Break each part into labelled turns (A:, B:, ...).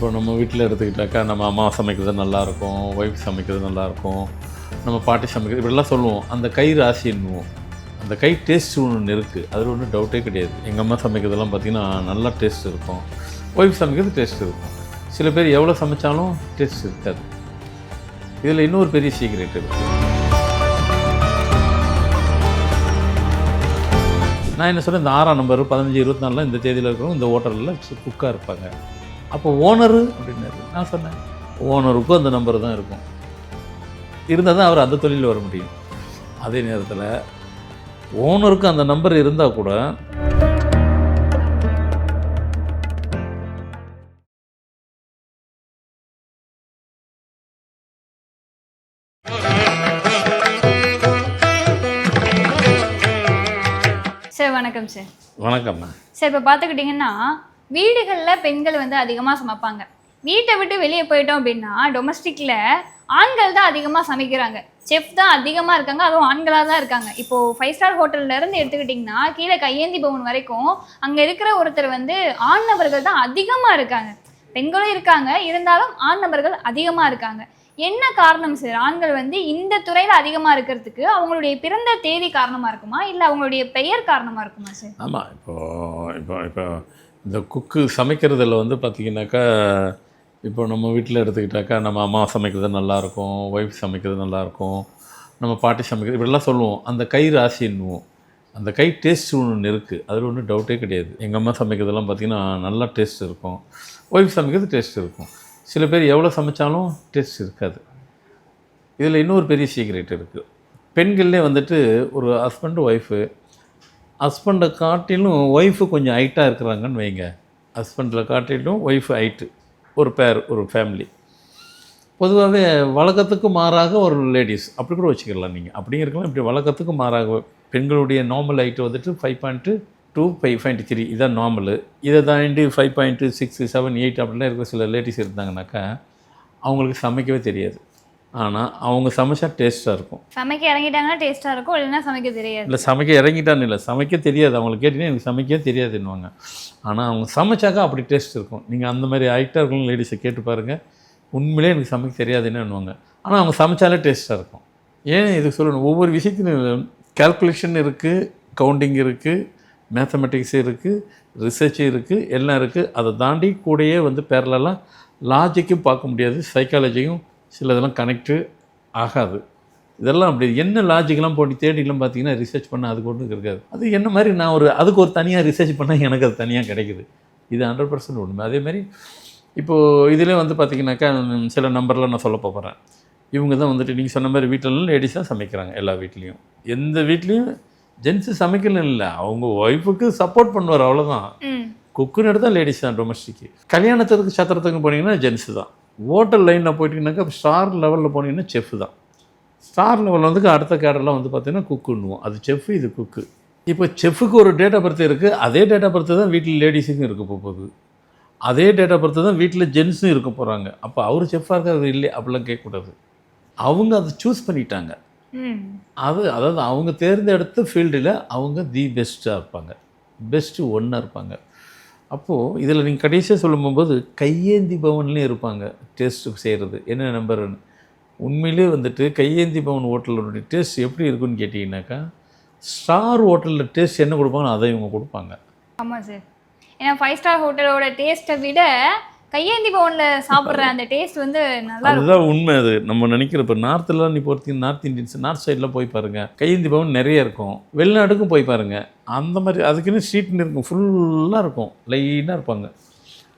A: இப்போ நம்ம வீட்டில் எடுத்துக்கிட்டாக்கா நம்ம அம்மா சமைக்கிறது நல்லாயிருக்கும் ஒய்ஃப் சமைக்கிறது நல்லாயிருக்கும் நம்ம பாட்டி சமைக்கிறது இப்படிலாம் சொல்லுவோம். அந்த கை ராசின்னுவோம் அந்த கை டேஸ்ட் ஒன்று இருக்குது அதில் ஒன்றும் டவுட்டே கிடையாது. எங்கள் அம்மா சமைக்கிறதெல்லாம் பார்த்திங்கன்னா நல்லா டேஸ்ட் இருக்கும். ஒய்ஃப் சமைக்கிறது டேஸ்ட் இருக்கும். சில பேர் எவ்வளோ சமைச்சாலும் டேஸ்ட் இருக்காது. இதில் இன்னொரு பெரிய சீக்ரெட் இருக்குது நான் என்ன சொல்கிறேன் இந்த ஆறாம் நம்பர் பதினஞ்சு இருபத்தி நாலுலாம் இந்த தேதியில் இருக்கிறவங்க இந்த ஹோட்டலில் குக்காக இருப்பாங்க. அப்போ ஓனரு அப்படின்னாரு. நான் சொன்னேன். ஓனருக்கும் அந்த நம்பர் தான் இருக்கும். இருந்தால் தான் அவர் அந்த தொழிலில் வர முடியும். அதே நேரத்தில் ஓனருக்கு அந்த நம்பர் இருந்தால் கூட
B: சார் வணக்கம் சார்.
A: வணக்கம்மா.
B: சார் இப்போ பார்த்துக்கிட்டிங்கன்னா வீடுகளில் பெண்கள் வந்து அதிகமாக சமைப்பாங்க. வீட்டை விட்டு வெளியே போயிட்டோம் அப்படின்னா டொமஸ்டிக்கில் ஆண்கள் தான் அதிகமாக சமைக்கிறாங்க. செஃப் தான் அதிகமாக இருக்காங்க அதுவும் ஆண்களாக தான் இருக்காங்க. இப்போது ஃபைவ் ஸ்டார் ஹோட்டல்ல இருந்து எடுத்துக்கிட்டிங்கன்னா கீழே கையேந்தி பவன் வரைக்கும் அங்கே இருக்கிற ஒருத்தர் வந்து ஆண் நபர்கள் தான் அதிகமாக இருக்காங்க. பெண்களும் இருக்காங்க இருந்தாலும் ஆண் நபர்கள் அதிகமாக இருக்காங்க. என்ன காரணம் சார் ஆண்கள் வந்து இந்த துறையில் அதிகமாக இருக்கிறதுக்கு அவங்களுடைய பிறந்த தேதி காரணமாக இருக்குமா? இல்லை அவங்களுடைய பெயர் காரணமாக இருக்குமா சார்
A: ஆமாம் இப்போது இப்போ இப்போ இந்த குக்கு சமைக்கிறதுல வந்து பார்த்திங்கனாக்கா இப்போ நம்ம வீட்டில் எடுத்துக்கிட்டாக்கா நம்ம அம்மா சமைக்கிறது நல்லாயிருக்கும் ஒய்ஃப் சமைக்கிறது நல்லாயிருக்கும் நம்ம பாட்டி சமைக்கிறது இப்படிலாம் சொல்லுவோம். அந்த கை ராசின்னுவோம். அந்த கை டேஸ்ட் ஒன்று இருக்குது அதில் ஒன்றும் டவுட்டே கிடையாது. எங்கள் அம்மா சமைக்கிறதெல்லாம் பார்த்திங்கன்னா நல்லா டேஸ்ட் இருக்கும். ஒய்ஃப் சமைக்கிறது டேஸ்ட் இருக்கும். சில பேர் எவ்வளோ சமைச்சாலும் டேஸ்ட் இருக்காது. இதில் இன்னொரு பெரிய சீக்ரெட் இருக்குது பெண்கள்லேயே வந்துட்டு ஒரு ஹஸ்பண்டு ஒய்ஃபு ஹஸ்பண்டை காட்டிலும் ஒய்ஃபு கொஞ்சம் ஹைட்டாக இருக்கிறாங்கன்னு வைங்க. ஹஸ்பண்டில் காட்டிலும் ஒய்ஃபு ஹைட்டு ஒரு பேர் ஒரு ஃபேமிலி பொதுவாகவே வழக்கத்துக்கு மாறாக ஒரு லேடிஸ் அப்படி கூட வச்சுக்கலாம் நீங்கள் அப்படியும் இருக்கலாம் இப்படி வழக்கத்துக்கு மாறாக பெண்களுடைய நார்மல் ஹைட்டு வந்துட்டு five point two five point three இதான் நார்மலு இதை தாண்டி five point six seven eight அப்படிலாம் இருக்கிற சில லேடிஸ் இருந்தாங்கனாக்கா அவங்களுக்கு சமைக்கவே தெரியாது. ஆனால் அவங்க சமைச்சா டேஸ்ட்டாக இருக்கும்.
B: சமைக்க இறங்கிட்டாங்கன்னா டேஸ்ட்டாக இருக்கும் இல்லைன்னா சமைக்க தெரியாது.
A: இல்லை சமைக்க இறங்கிட்டான்னு இல்லை சமைக்க தெரியாது. அவங்களுக்கு கேட்டிங்கன்னா எனக்கு சமைக்கவே தெரியாதுன்னுவாங்க. ஆனால் அவங்க சமைச்சாக்கா அப்படி டேஸ்ட் இருக்கும். நீங்கள் அந்த மாதிரி ஹைட்டாக இருக்கணும் லேடிஸை கேட்டு பாருங்கள் உண்மையிலே எனக்கு சமைக்க தெரியாதுன்னு ஆனால் அவங்க சமைச்சாலே டேஸ்ட்டாக இருக்கும். ஏன் இது சொல்லணும்? ஒவ்வொரு விஷயத்திலும் கால்குலேஷன் இருக்குது கவுண்டிங் இருக்குது மேத்தமெட்டிக்ஸ் இருக்குது ரிசர்ச் இருக்குது எல்லாம் இருக்குது அதை தாண்டி கூடயே வந்து பேரலாம் லாஜிக்கும் பார்க்க முடியாது சைக்காலஜியும் சில இதெல்லாம் கனெக்டு ஆகாது. இதெல்லாம் அப்படி என்ன லாஜிக்கெலாம் போட்டு தேடிலாம் பார்த்தீங்கன்னா ரிசர்ச் பண்ண அதுக்கு ஒன்றும் இருக்காது. அது என்ன மாதிரி நான் ஒரு அதுக்கு ஒரு தனியாக ரிசர்ச் பண்ணால் எனக்கு அது தனியாக கிடைக்குது. இது ஹண்ட்ரட் பர்சன்ட் உண்மை. அதே மாதிரி இப்போது இதிலே வந்து பார்த்தீங்கன்னாக்கா ம், சில நம்பர்லாம் நான் சொல்ல போகிறேன் இவங்க தான் வந்துட்டு நீங்கள் சொன்ன மாதிரி வீட்டிலலாம் லேடிஸ் தான் சமைக்கிறாங்க எல்லா வீட்லேயும். எந்த வீட்லேயும் ஜென்ஸு சமைக்கணும் இல்லை. அவங்க ஒய்ஃபுக்கு சப்போர்ட் பண்ணுவார் அவ்வளோதான் குக்குன்னு எடுத்தால் லேடிஸ் தான் டொமஸ்டிக்கு கல்யாணத்துக்கு சத்திரத்துக்கு போனீங்கன்னா ஜென்ஸு தான். ஹோட்டல் லைனில் போயிட்டீங்கன்னாக்கா ஸ்டார் லெவலில் போனீங்கன்னா செஃப் தான். ஸ்டார் லெவலில் வந்து அடுத்த கேடர்லாம் வந்து பார்த்தீங்கன்னா குக்குன்னுவோம் அது செஃப் இது குக்கு இப்போ செஃப்புக்கு ஒரு டேட் ஆஃப் பர்த் இருக்குது அதே டேட் ஆஃப் பர்த் தான் வீட்டில் லேடிஸுக்கும் இருக்க போகுது. அதே டேட் ஆஃப் பர்த் தான் வீட்டில் ஜென்ஸும் இருக்க போகிறாங்க அப்போ அவர் செஃப்பாக இருக்காது இல்லை அப்படிலாம் கேட்கக்கூடாது. அவங்க அதை சூஸ் பண்ணிட்டாங்க. அது அதாவது அவங்க தேர்ந்தெடுத்த ஃபீல்டில் அவங்க தி பெஸ்ட்டாக இருப்பாங்க. பெஸ்ட்டு ஒன்னாக இருப்பாங்க. அப்போது இதில் நீங்கள் கடைசியாக சொல்லும்போது கையேந்தி பவன்லேயும் இருப்பாங்க டேஸ்ட்டு செய்கிறது என்ன நம்பர்னு உண்மையிலே வந்துட்டு கையேந்தி பவன் ஹோட்டலோடைய டேஸ்ட் எப்படி இருக்குன்னு கேட்டிங்கனாக்கா ஸ்டார் ஹோட்டலில் டேஸ்ட் என்ன கொடுப்பாங்கன்னு அதை இவங்க கொடுப்பாங்க.
B: ஆமாம் சார் ஏன்னா ஃபைவ் ஸ்டார் ஹோட்டலோட டேஸ்ட்டை விட கையேந்தி பவனில் சாப்பிட்ற அந்த டேஸ்ட் வந்து நல்லா
A: அதுதான் உண்மை அது. நம்ம நினைக்கிற இப்போ நார்த்தில் நீ பொறுத்தீங்க நார்த் இந்தியன்ஸ் நார்த் சைடில் போய் பாருங்கள் கையேந்தி பவன் நிறைய இருக்கும். வெளிநாட்டுக்கும் போய் பாருங்கள் அந்த மாதிரி அதுக்குன்னு ஸ்ட்ரீட்னு இருக்கும். ஃபுல்லாக இருக்கும். லைனாக இருப்பாங்க.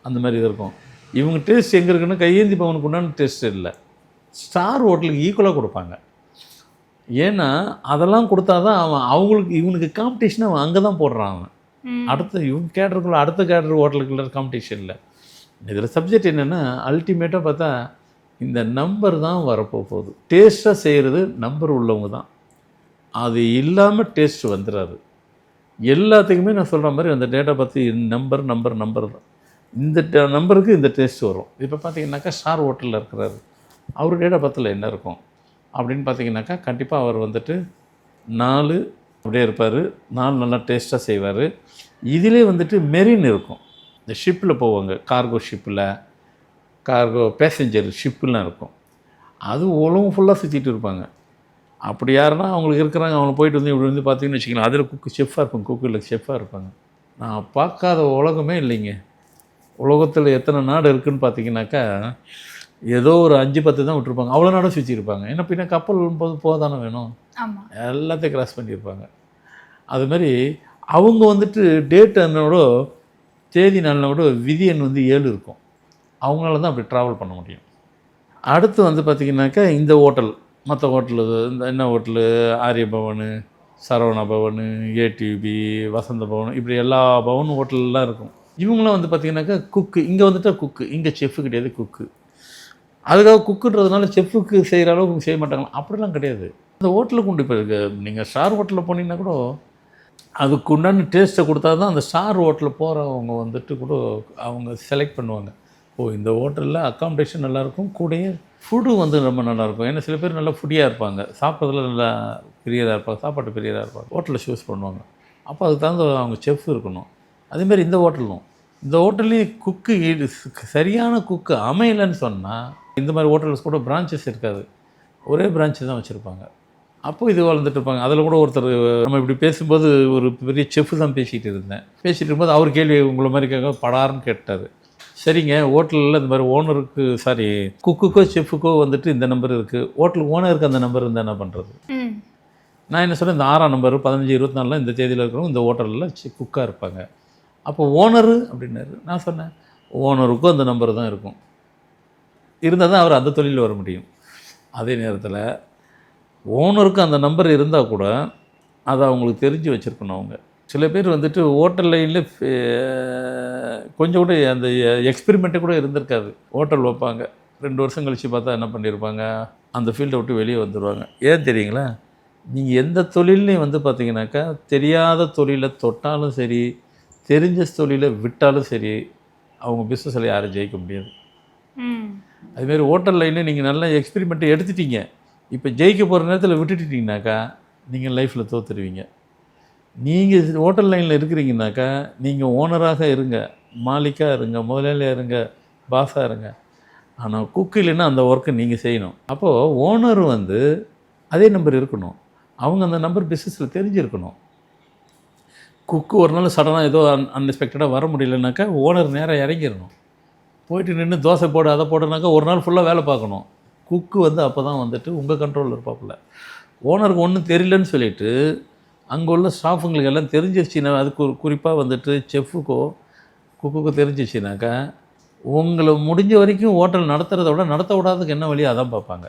A: அந்த மாதிரி இது இருக்கும். இவங்க டேஸ்ட் எங்கே இருக்குன்னா கையேந்தி பவனுக்கு உண்டான டேஸ்ட் இல்லை. ஸ்டார் ஹோட்டலுக்கு ஈக்குவலாக கொடுப்பாங்க. ஏன்னா அதெல்லாம் கொடுத்தா தான் அவன் அவங்களுக்கு இவனுக்கு காம்படிஷன் அவன் அங்கே தான் போடுறான் அவன். அடுத்த இவங்க கேட்டருக்குள்ள அடுத்த கேட்டர் ஹோட்டலுக்குள்ள காம்படிஷன் இல்லை இதில் சப்ஜெக்ட் என்னென்னா அல்டிமேட்டாக பார்த்தா இந்த நம்பர் தான் வரப்போ போகுது டேஸ்ட்டாக செய்கிறது நம்பர் உள்ளவங்க தான். அது இல்லாமல் டேஸ்ட் வந்துடாது எல்லாத்துக்குமே நான் சொல்கிற மாதிரி அந்த டேட்டா பற்றி நம்பர் நம்பர் நம்பர் தான். இந்த நம்பருக்கு இந்த டேஸ்ட் வரும். இப்போ பார்த்தீங்கன்னாக்கா ஸ்டார் ஹோட்டலில் இருக்கிறாரு. அவர் டேட்டா பத்தில் என்ன இருக்கும்? அப்படின்னு பார்த்தீங்கன்னாக்கா கண்டிப்பாக அவர் வந்துட்டு நாலு அப்படியே இருப்பார். நாலு நல்லா டேஸ்ட்டாக செய்வார். இதிலே வந்துட்டு மெரின் இருக்கும். இந்த ஷிப்பில் போவாங்க. கார்கோ ஷிப்பில் கார்கோ பேசஞ்சர் ஷிப்புலாம் இருக்கும். அது உலகம் ஃபுல்லாக சுற்றிட்டு இருப்பாங்க. அப்படி யாருன்னா அவங்களுக்கு இருக்கிறாங்க. அவங்க போயிட்டு வந்து இப்படி வந்து பார்த்தீங்கன்னு வச்சுக்கலாம் அதில் குக்கு ஷெஃப்பாக இருப்பாங்க குக்கில் ஷெஃப்பாக இருப்பாங்க. நான் பார்க்காத உலகமே இல்லைங்க. உலகத்தில் எத்தனை நாடு இருக்குன்னு பார்த்தீங்கன்னாக்கா ஏதோ ஒரு அஞ்சு பத்து தான் விட்டுருப்பாங்க. அவ்வளோ நாடும் சுற்றி இருப்பாங்க. ஏன்னா பின்ன கப்பல் போது போக தானே வேணும் எல்லாத்தையும் கிராஸ் பண்ணியிருப்பாங்க. அது மாதிரி அவங்க வந்துட்டு டேட் என்னோட தேதி நாளினோட விதி எண் வந்து ஏழு இருக்கும். அவங்களால தான் அப்படி ட்ராவல் பண்ண முடியும். அடுத்து வந்து பார்த்திங்கனாக்கா இந்த ஹோட்டல் மற்ற ஹோட்டலு இந்த என்ன ஹோட்டலு ஆரிய பவனு சரவண பவனு ஏடிபி வசந்த பவன் இப்படி எல்லா பவனும் ஹோட்டல்லாம் இருக்கும். இவங்களாம் வந்து பார்த்திங்கனாக்கா குக்கு இங்கே வந்துட்டால் குக்கு இங்கே செஃப்பு கிடையாது குக்கு அதுக்காக குக்குன்றதுனால செஃப்புக்கு செய்கிற அளவுக்கு செய்ய மாட்டாங்களா அப்படிலாம் கிடையாது. அந்த ஹோட்டலுக்கு உண்டு இப்போ நீங்கள் ஸ்டார் ஹோட்டலில் போனீங்கன்னா கூட அதுக்கு உண்டான டேஸ்ட்டை கொடுத்தா தான் அந்த ஸ்டார் ஹோட்டலில் போகிறவங்க வந்துட்டு கூட அவங்க செலக்ட் பண்ணுவாங்க. ஓ இந்த ஹோட்டலில் அக்காமடேஷன் நல்லாயிருக்கும் கூடயே ஃபுட்டு வந்து ரொம்ப நல்லாயிருக்கும். ஏன்னா சில பேர் நல்லா ஃபுட்டியாக இருப்பாங்க. சாப்பிட்றதுல நல்லா பெரியதாக இருப்பாங்க சாப்பாட்டு பெரியதாக இருப்பாங்க. ஹோட்டலில் சூஸ் பண்ணுவாங்க. அப்போ அதுக்கு தகுந்த அவங்க செஃப் இருக்கணும். அதேமாதிரி இந்த ஹோட்டலும் இந்த ஹோட்டல்லையும் குக்கு ஈடு சரியான குக்கு அமையலைன்னு சொன்னால் இந்த மாதிரி ஹோட்டல்ஸ் கூட பிரான்ச்சஸ் இருக்காது. ஒரே பிரான்ச்சு தான் வச்சுருப்பாங்க. அப்போ இது வளர்ந்துட்டு இருப்பாங்க. அதில் கூட ஒருத்தர் நம்ம இப்படி பேசும்போது ஒரு பெரிய செஃப் தான் பேசிகிட்டு இருந்தேன். பேசிகிட்டு இருக்கும்போது அவர் கேள்வி உங்களை மாதிரி கேட்க படாருன்னு கேட்டார். சரிங்க ஹோட்டலில் இந்த மாதிரி ஓனருக்கு சாரி குக்குக்கோ செஃப்புக்கோ வந்துட்டு இந்த நம்பர் இருக்குது ஹோட்டல் ஓனருக்கு அந்த நம்பர் இருந்தால் என்ன பண்ணுறது நான் என்ன சொல்கிறேன் இந்த ஆறாம் நம்பர் பதினஞ்சு இருபத்தி நாலில் இந்த தேதியில் இருக்கிறவங்க இந்த ஹோட்டலில் குக்காக இருப்பாங்க. அப்போ ஓனரு அப்படின்னாரு. நான் சொன்னேன் ஓனருக்கும் அந்த நம்பர் தான் இருக்கும். இருந்தால் தான் அவர் அந்த தொழிலில் வர முடியும். அதே நேரத்தில் ஓனருக்கு அந்த நம்பர் இருந்தால் கூட அதை அவங்களுக்கு தெரிஞ்சு வச்சுருக்கணும் அவங்க. சில பேர் வந்துட்டு ஹோட்டல் லைனில் கொஞ்சம் கூட அந்த எக்ஸ்பெரிமெண்ட்டே கூட இருந்திருக்காது. ஹோட்டல் வைப்பாங்க. ரெண்டு வருஷம் கழித்து பார்த்தா என்ன பண்ணியிருப்பாங்க அந்த ஃபீல்டை விட்டு வெளியே வந்துடுவாங்க ஏன் தெரியுங்களா? நீங்கள் எந்த தொழில்லையும் வந்து பார்த்தீங்கன்னாக்கா தெரியாத தொழிலை தொட்டாலும் சரி தெரிஞ்ச தொழிலை விட்டாலும் சரி அவங்க பிஸ்னஸில் யாரும் ஜெயிக்க முடியாது. அதுமாரி ஹோட்டல் லைனில் நீங்கள் நல்ல எக்ஸ்பெரிமெண்ட்டை எடுத்துட்டீங்க. இப்போ ஜெயிக்க போகிற நேரத்தில் விட்டுட்டீங்கனாக்கா நீங்கள் லைஃப்பில் தோத்துருவீங்க. நீங்கள் ஹோட்டல் லைனில் இருக்கிறீங்கனாக்கா நீங்கள் ஓனராக இருங்க மாலிக்காக இருங்க முதலாளியாக இருங்க பாஸாக இருங்க. ஆனால் குக் இல்லைன்னா அந்த ஒர்க்கை நீங்கள் செய்யணும். அப்போது ஓனர் வந்து அதே நம்பர் இருக்கணும். அவங்க அந்த நம்பர் பிஸ்னஸில் தெரிஞ்சிருக்கணும். குக்கு ஒரு நாள் சடனாக ஏதோ அன் அன்எக்ஸ்பெக்டடாக வர முடியலனாக்கா ஓனர் நேராக இறங்கிடணும். போயிட்டு நின்று தோசை போடு அதை போடனாக்கா ஒரு நாள் ஃபுல்லாக வேலை பார்க்கணும். குக்கு வந்து அப்போ தான் வந்துட்டு உங்கள் கண்ட்ரோலில் இருப்பாப்புல. ஓனருக்கு ஒன்றும் தெரியலன்னு சொல்லிட்டு அங்கே உள்ள ஸ்டாஃபுங்களுக்கு எல்லாம் தெரிஞ்சிருச்சுன்னா அது குறி குறிப்பாக வந்துட்டு செஃப்புக்கோ குக்குக்கோ தெரிஞ்சிச்சுனாக்கா உங்களை முடிஞ்ச வரைக்கும் ஹோட்டல் நடத்துகிறத விட நடத்த விடாததுக்கு என்ன வழியோ அதான் பார்ப்பாங்க.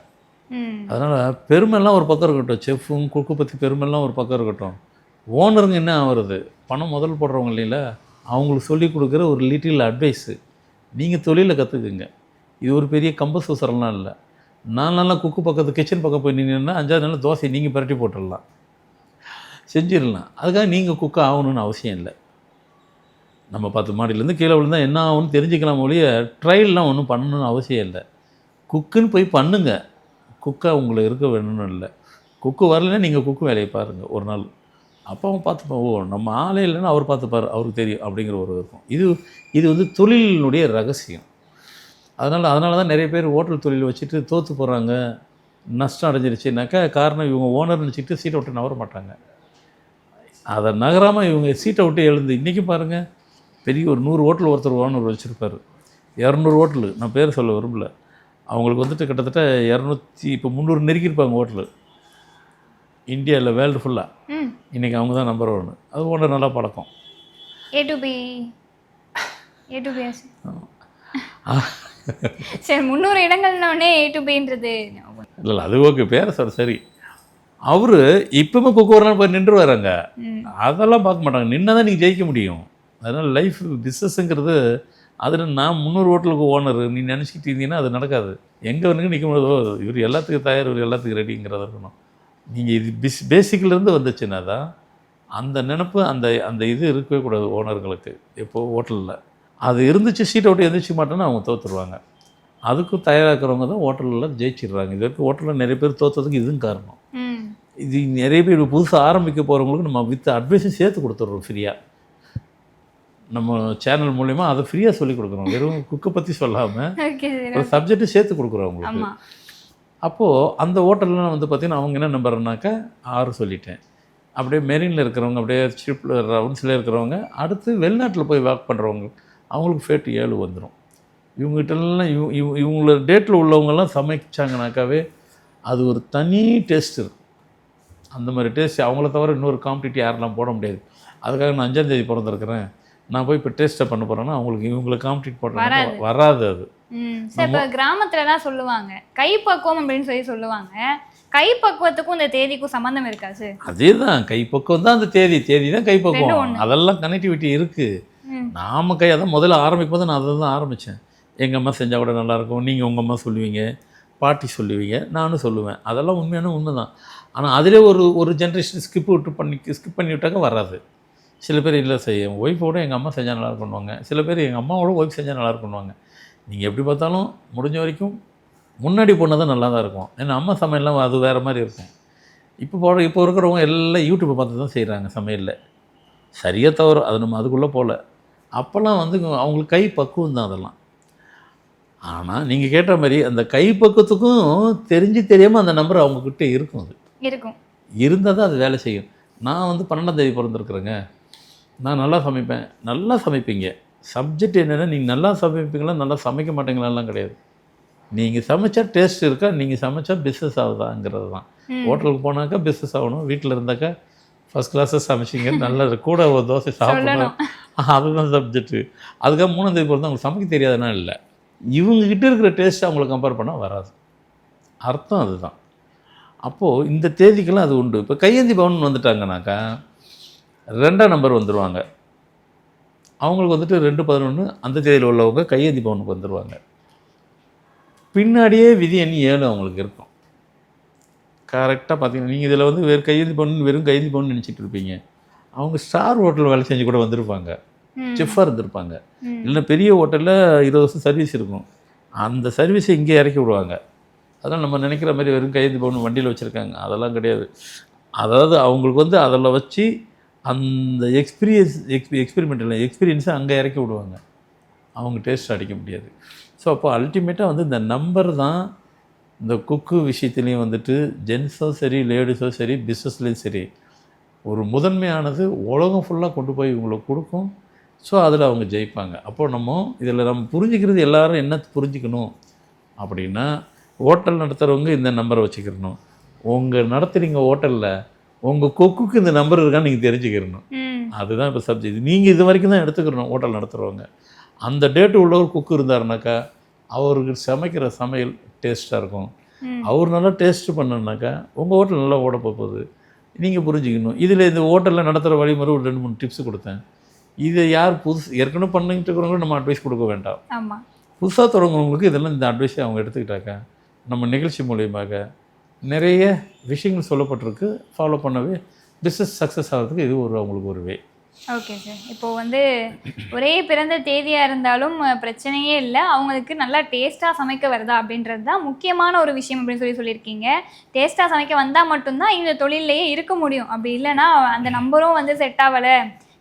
A: அதனால் பெருமைலாம் ஒரு பக்கம் இருக்கட்டும் செஃப்பும் குக்கு பற்றி பெருமைலாம் ஒரு பக்கம் இருக்கட்டும். ஓனருங்க என்ன ஆகுறது பணம் முதல் போடுறவங்க இல்லைல்ல அவங்களுக்கு சொல்லி கொடுக்குற ஒரு லிட்டில் அட்வைஸு நீங்கள் தொழிலை கற்றுக்குங்க இது ஒரு பெரிய கம்பஸ் இல்லை. நான் நல்லா குக்கு பக்கத்து கிச்சன் பக்கம் போய் நின்றுன்னா அஞ்சாவது நாள் தோசை நீங்கள் பரட்டி போட்டுடலாம். செஞ்சிடலாம். அதுக்காக நீங்கள் குக்கு ஆகணும்னு அவசியம் இல்லை. நம்ம பத்து மாடியிலேருந்து கீழே விழுந்தா என்ன ஆகும்னு தெரிஞ்சுக்கலாம் ஒழிய ட்ரையல்லாம் ஒன்றும் பண்ணணும்னு அவசியம் இல்லை. குக்குன்னு போய் பண்ணுங்க. குக்காக உங்களை இருக்க வேணும்னு இல்லை. குக்கு வரலன்னா நீங்கள் குக்கு வேலையை பாருங்கள் ஒரு நாள். அப்போ அவன் பார்த்துப்பான் ஓ நம்ம ஆளே இல்லைன்னா அவர் பார்த்துப்பார். அவருக்கு தெரியும். அப்படிங்கிற ஒரு இருக்கும். இது இது வந்து தொழிலினுடைய ரகசியம். அதனால் அதனால தான் நிறைய பேர் ஹோட்டல் தொழில் வச்சுட்டு தோற்று போகிறாங்க நஷ்டம் அடைஞ்சிருச்சுனாக்கா காரணம் இவங்க ஓனர் நினச்சிட்டு சீட்டை விட்டு நவர மாட்டாங்க. அதை நகராமல் இவங்க சீட்டை விட்டு எழுந்து இன்றைக்கும் பாருங்கள் பெரிய ஒரு நூறு ஹோட்டல் ஒருத்தர் ஓனர் வச்சுருப்பார். இரநூறு ஹோட்டலு நான் பேர் சொல்ல விரும்பல. அவங்களுக்கு வந்துட்டு கிட்டத்தட்ட இரநூத்தி இப்போ முந்நூறு நெருக்கியிருப்பாங்க ஹோட்டலு. இந்தியாவில் வேர்ல்டு ஃபுல்லாக இன்றைக்கி அவங்க தான் நம்பர் ஒன்று அது ஓனர் நல்லா பழக்கம்.
B: A to B A to B சரி முந்நூறு இடங்கள்னோடனே ஏ டு பின்றது
A: இல்லை இல்லை அது ஓகே பேர சார் சரி. அவர் இப்பவுமே குக்கு ஒரு நாள் போய் நின்று வராங்க அதெல்லாம் பார்க்க மாட்டாங்க. நின்னா தான் நீங்கள் ஜெயிக்க முடியும். அதனால் லைஃப் பிஸ்னஸ்ங்கிறது அதில் நான் முந்நூறு ஹோட்டலுக்கு ஓனர் நீ நினச்சிக்கிட்டு இருந்தீங்கன்னா அது நடக்காது. எங்கே வந்து நிற்க முடியாதோ இவர் எல்லாத்துக்கும் தயார் இவர் எல்லாத்துக்கும் ரெடிங்கிறத இருக்கணும். நீங்கள் இது பிஸ் பேசிக்லேருந்து வந்துச்சுன்னா தான் அந்த நினப்பு அந்த அந்த இது இருக்கவே கூடாது ஓனர்களுக்கு எப்போது ஹோட்டலில் அது இருந்துச்சு சீட்டை விட்டு எந்திரிச்சு மாட்டோன்னா அவங்க தோற்றுருவாங்க அதுக்கும் தயாராக்கிறவங்க தான் ஹோட்டலில் ஜெயிச்சிடுறாங்க. இது வரைக்கும் ஹோட்டலில் நிறைய பேர் தோற்றதுக்கு இதுவும் காரணம். இது நிறைய பேர் புதுசாக ஆரம்பிக்க போகிறவங்களுக்கு நம்ம வித் அட்வைஸும் சேர்த்து கொடுத்துட்றோம் ஃப்ரீயாக நம்ம சேனல் மூலிமா அதை ஃப்ரீயாக சொல்லி கொடுக்குறோம் வெறும் குக்கை பற்றி சொல்லாமல் ஒரு சப்ஜெக்ட்டு சேர்த்து கொடுக்குறோம் அவங்களுக்கு அப்போது அந்த ஹோட்டல்லாம் வந்து பார்த்திங்கன்னா அவங்க என்ன நம்பர்னாக்கா ஆறு சொல்லிட்டேன். அப்படியே மெரினில் இருக்கிறவங்க அப்படியே ஷிப்பில் ரவுண்ட்ஸில் இருக்கிறவங்க அடுத்து வெளிநாட்டில் போய் ஒர்க் பண்ணுறவங்க அவங்களுக்கு ஃபேட் ஏழு வந்துடும் இவங்ககிட்டலாம் இவ இவ இவங்கள டேட்டில் உள்ளவங்கெல்லாம் சமைச்சாங்கனாக்காவே அது ஒரு தனி டேஸ்ட் இருக்கும். அந்த மாதிரி டேஸ்ட் அவங்கள தவிர இன்னொரு காம்படிட்டிவ் யாரெல்லாம் போட முடியாது. அதுக்காக நான் அஞ்சாந்தேதி பிறந்திருக்கிறேன். நான் போய் இப்போ டேஸ்ட்டை பண்ண போகிறேன்னா அவங்களுக்கு இவங்களை காம்படிட் போடுறாங்க
B: வராது.
A: அது.
B: இப்போ கிராமத்துலலாம் சொல்லுவாங்க. கைப்பக்குவம் அப்படின்னு சொல்லி சொல்லுவாங்க. கைப்பக்குவத்துக்கும் இந்த தேதிக்கும் சம்மந்தம் இருக்கா சார்?
A: அதே தான் கைப்பக்குவம் தான் அந்த தேதி. தேதி தான் கைப்பக்குவம். அதெல்லாம் கனெக்டிவிட்டி இருக்குது நாம கையை தான் முதல்ல ஆரம்பிக்கும் போது நான் அதை தான் ஆரம்பித்தேன் எங்கள் அம்மா செஞ்சால் கூட நல்லாயிருக்கும் நீங்கள் உங்கள் அம்மா சொல்லுவீங்க. பாட்டி சொல்லுவீங்க. நானும் சொல்லுவேன். அதெல்லாம் உண்மையான உண்மை தான். ஆனால் அதிலே ஒரு ஒரு ஜென்ரேஷன் ஸ்கிப் விட்டு பண்ணி ஸ்கிப் பண்ணி விட்டாக்க வராது. சில பேர் இல்லை செய்ய ஒய்ஃபோட எங்கள் அம்மா செஞ்சால் நல்லா பண்ணுவாங்க சில பேர் எங்கள் அம்மாவோட ஒய்ஃப் செஞ்சால் நல்லா பண்ணுவாங்க நீங்கள் எப்படி பார்த்தாலும் முடிஞ்ச வரைக்கும் முன்னாடி போனது நல்லா தான் இருக்கும். ஏன்னா அம்மா சமையல்லாம் அது வேறு மாதிரி இருக்கும். இப்போ போட இப்போ இருக்கிறவங்க எல்லாம் யூடியூப்பை பார்த்து தான் செய்கிறாங்க சமையலில். சரியாக தவறு. அது நம்ம அதுக்குள்ளே போகல அப்போல்லாம் வந்து அவங்களுக்கு கை பக்குவம் தான் அதெல்லாம். ஆனால் நீங்கள் கேட்ட மாதிரி அந்த கை பக்குவத்துக்கும் தெரிஞ்சு தெரியாமல் அந்த நம்பர் அவங்கக்கிட்ட இருக்கும் அது.
B: இருக்கும்.
A: இருந்தால் தான் அது வேலை செய்யும். நான் வந்து பன்னெண்டாம் தேதி பிறந்திருக்கிறேங்க. நான் நல்லா சமைப்பேன். நல்லா சமைப்பீங்க. சப்ஜெக்ட் என்னென்னா நீங்கள் நல்லா சமைப்பீங்களா நல்லா சமைக்க மாட்டீங்களாலாம் கிடையாது. நீங்கள் சமைச்சா டேஸ்ட் இருக்கா நீங்கள் சமைச்சா பிஸ்னஸ் ஆகுதாங்கிறது தான். ஹோட்டலுக்கு போனாக்கா பிஸ்னஸ் ஆகணும். வீட்டில் இருந்தாக்கா ஃபஸ்ட் கிளாஸாக சமைச்சிங்க. நல்லது கூட ஒரு தோசை சாப்பிடணும். அதுதான் சப்ஜெக்ட்டு அதுக்காக மூணாம் தேதி பிறந்து அவங்களுக்கு சமைக்க தெரியாதுன்னா இல்லை. இவங்ககிட்ட இருக்கிற டேஸ்ட்டை அவங்கள கம்பேர் பண்ணால் வராது. அர்த்தம் அதுதான். அப்போது இந்த தேதிக்கெல்லாம் அது உண்டு. இப்போ கையேந்தி பவன் வந்துட்டாங்கனாக்கா ரெண்டாம் நம்பர் வந்துடுவாங்க அவங்களுக்கு வந்துட்டு ரெண்டு பதினொன்று அந்த தேதியில் உள்ளவங்க கையேந்தி பவனுக்கு வந்துடுவாங்க பின்னாடியே விதி எண் ஏழு அவங்களுக்கு இருக்கும். கரெக்டாக பார்த்தீங்கன்னா நீங்கள் இதில் வந்து வெறும் கையேந்தி பவன் வெறும் கையெழுதி பவன் நினச்சிட்டு இருப்பீங்க. அவங்க ஸ்டார் ஹோட்டல் வேலை செஞ்சு கூட வந்திருப்பாங்க. செஃப்பாக இருந்திருப்பாங்க. இல்லைன்னா பெரிய ஹோட்டலில் இருபது வருஷம் சர்வீஸ் இருக்கும். அந்த சர்வீஸை இங்கே இறக்கி விடுவாங்க. அதெல்லாம் நம்ம நினைக்கிற மாதிரி வெறும் கையெழுத்து போகணும் வண்டியில் வச்சுருக்காங்க. அதெல்லாம் கிடையாது. அதாவது அவங்களுக்கு வந்து அதில் வச்சு அந்த எக்ஸ்பீரியன்ஸ் எக்ஸ்பி எக்ஸ்பெரிமெண்ட் இல்லை எக்ஸ்பீரியன்ஸை அங்கே இறக்கி விடுவாங்க. அவங்க டேஸ்ட் அடிக்க முடியாது. ஸோ அப்போ அல்டிமேட்டாக வந்து இந்த நம்பர் தான் இந்த குக்கு விஷயத்துலேயும் வந்துட்டு ஜென்ஸோ சரி லேடிஸோ சரி பிஸ்னஸ்லேயும் சரி ஒரு முதன்மையானது உலகம் ஃபுல்லாக கொண்டு போய் இவங்களுக்கு கொடுக்கும். ஸோ அதில் அவங்க ஜெயிப்பாங்க. அப்போ நம்ம இதில் நம்ம புரிஞ்சுக்கிறது எல்லாரும் என்ன புரிஞ்சுக்கணும்? அப்படின்னா ஹோட்டல் நடத்துகிறவங்க இந்த நம்பரை வச்சுக்கிறணும் உங்கள் நடத்துகிறீங்க ஹோட்டலில் உங்கள் கொக்குக்கு இந்த நம்பர் இருக்கான்னு நீங்கள் தெரிஞ்சுக்கிறணும் அதுதான் இப்போ சப்ஜெக்ட் நீங்கள் இது வரைக்கும் தான் எடுத்துக்கிறணும் ஹோட்டல் நடத்துகிறவங்க அந்த டேட்டு உள்ள ஒரு குக்கு இருந்தாருனாக்கா அவருக்கு சமைக்கிற சமையல் டேஸ்ட்டாக இருக்கும். அவர் நல்லா டேஸ்ட் பண்ணனாக்கா உங்கள் ஹோட்டல் நல்லா ஓட போகுது. நீங்கள் புரிஞ்சுக்கணும். இதில் இந்த ஹோட்டலில் நடத்துகிற வழிமுறை ஒரு ரெண்டு மூணு டிப்ஸ் கொடுத்தேன். இதை யார் புதுசு ஏற்கனவே பண்ணிட்டு இருக்கிறவங்க நம்ம அட்வைஸ் கொடுக்க வேண்டாம்.
B: ஆமா.
A: புதுசாக தொடங்குறவங்களுக்கு இதெல்லாம் இந்த அட்வைஸை அவங்க எடுத்துக்கிட்டாக்கா நம்ம நிகழ்ச்சி மூலியமாக நிறைய விஷயங்கள் சொல்லப்பட்டிருக்கு. ஃபாலோ பண்ணவே பிஸ்னஸ் சக்ஸஸ் ஆகிறதுக்கு இது ஒரு அவங்களுக்கு ஒரு வே
B: ஓகே சார் இப்போ வந்து ஒரே பிறந்த தேதியா இருந்தாலும் பிரச்சனையே இல்லை. அவங்களுக்கு நல்லா டேஸ்ட்டாக சமைக்க வருதா அப்படின்றது தான் முக்கியமான ஒரு விஷயம் அப்படின்னு சொல்லி சொல்லியிருக்கீங்க. டேஸ்ட்டாக சமைக்க வந்தால் மட்டும்தான் இந்த தொழிலையே இருக்க முடியும். அப்படி இல்லைன்னா அந்த நம்பரும் வந்து செட் ஆகலை.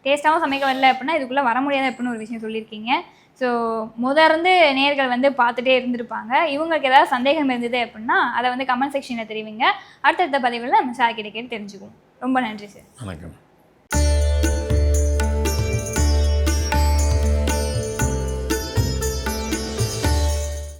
B: டேஸ்ட்டாகவும் சமைக்க வரல அப்படின்னா இதுக்குள்ளே வர முடியாது அப்படின்னு ஒரு விஷயம் சொல்லியிருக்கீங்க. ஸோ முதர்ந்து நேர்கள் வந்து பார்த்துட்டே இருந்திருப்பாங்க. இவங்களுக்கு ஏதாவது சந்தேகம் இருந்தது அப்படின்னா அதை வந்து கமெண்ட் செக்ஷனில் தெரிவிங்க. அடுத்தடுத்த பதிவில் நம்ம சார் கிட்ட கேட்டு தெரிஞ்சுக்குவோம். ரொம்ப நன்றி சார்
A: வணக்கம்.